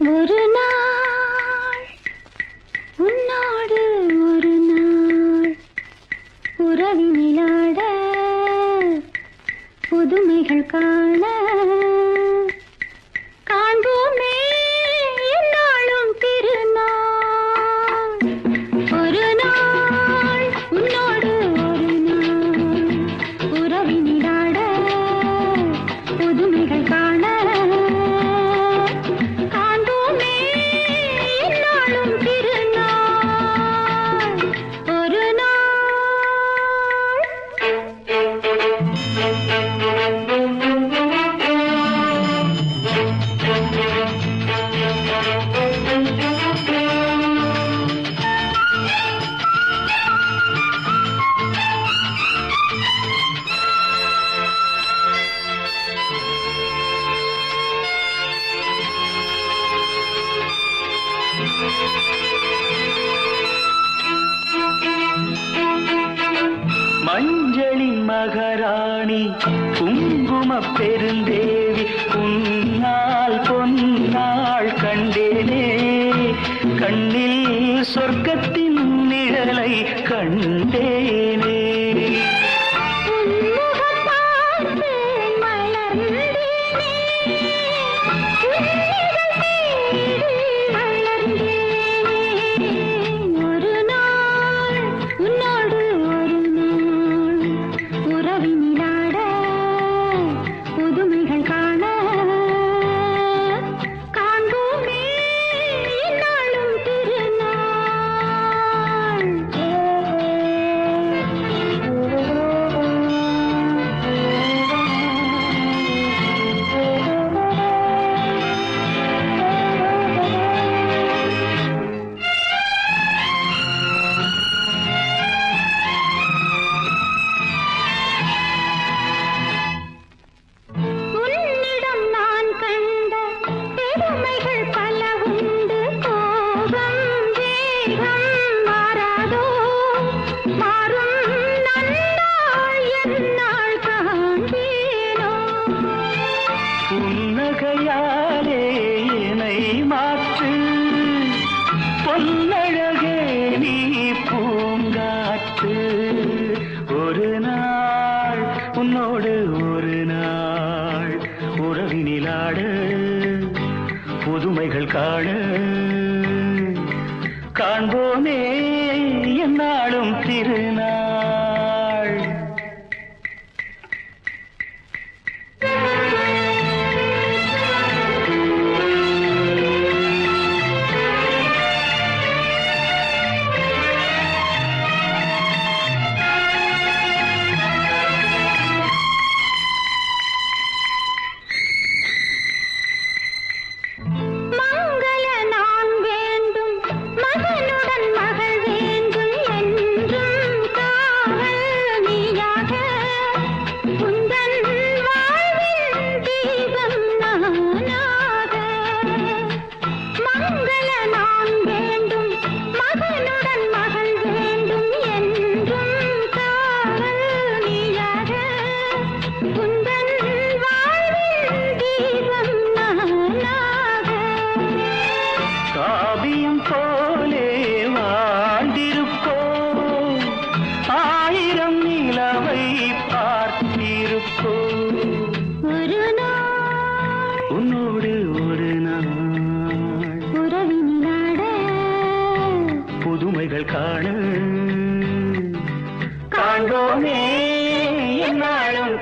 ஒரு நாள் உன்னோடு ஒரு நாள் உறவினிலாட புதுமைகள் காண மஞ்சளின் மகராணி குங்கும பெருந்தேவி உன்னால் பொன்னாள் கண்டேனே. கண்ணில் சொர்க்கத்தின் நிழலை கண்டேனே. புன்னகையாலே என்னை மாற்று. பொன்னழகே நீ பூங்காற்று. ஒரு நாள் உன்னோடு ஒரு நாள். உறவினிலாட புதுமைகள் காண காண்போமே என்னாலும் திருநாள். உன்னோடு ஒரு நாள். புதுமைகள் காண. காண்போமே நாளும்